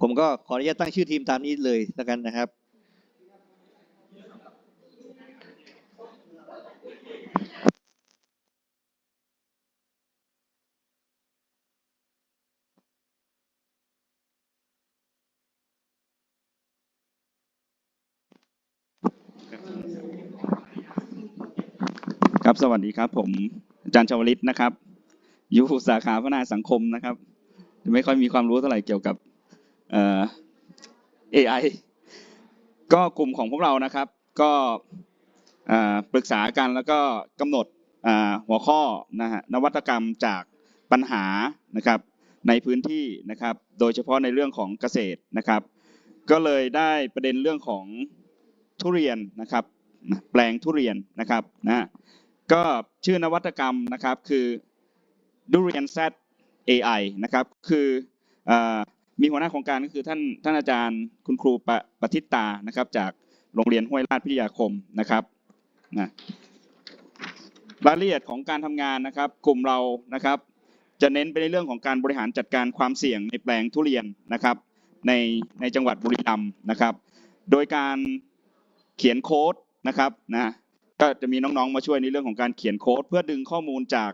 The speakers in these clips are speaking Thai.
ผมก็ขออนุญาตตั้งชื่อทีมตามนี้เลยแล้วกันนะครับ ครับสวัสดีครับ ผมอาจารย์ชวลิตนะครับ อยู่สาขาพัฒนาสังคมนะครับ ไม่ค่อยมีความรู้เท่าไหร่เกี่ยวกับ AI ก็กลุ่มของพวกเรานะครับ ก็ปรึกษากันแล้วก็กำหนดหัวข้อนะฮะนวัตกรรมจากปัญหานะครับในพื้นที่นะครับ โดยเฉพาะในเรื่องของเกษตรนะครับ ก็เลยได้ประเด็นเรื่องของทุเรียนนะครับ แปลงทุเรียนนะครับนะฮะก็ชื่อนวัตกรรมนะครับคือ Durian Z AI นะครับ คืออ มีหัวหน้าโครงการก็คือท่านท่านอาจารย์คุณครูปปฏิตตานะครับ จากโรงเรียนห้วยลาดพิทยาคมนะครับนะรายละเอียดของการทำงานนะครับ กลุ่มเรานะครับ จะเน้นไปในเรื่องของการบริหารจัดการความเสี่ยงในแปลงทุเรียนนะครับ ในในจังหวัดบุรีรัมย์นะครับ โดยการเขียนโค้ดนะครับนะก็จะมีน้องๆมาช่วยในเรื่องของการเขียนโค้ด เพื่อดึงข้อมูลจาก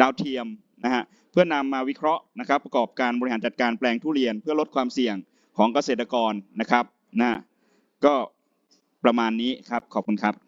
ดาวเทียม นะฮะเพื่อนำมาวิเคราะห์นะครับประกอบการบริหารจัดการแปลงทุเรียน เพื่อลดความเสี่ยงของเกษตรกรนะครับนะก็ประมาณนี้ครับขอบคุณครับ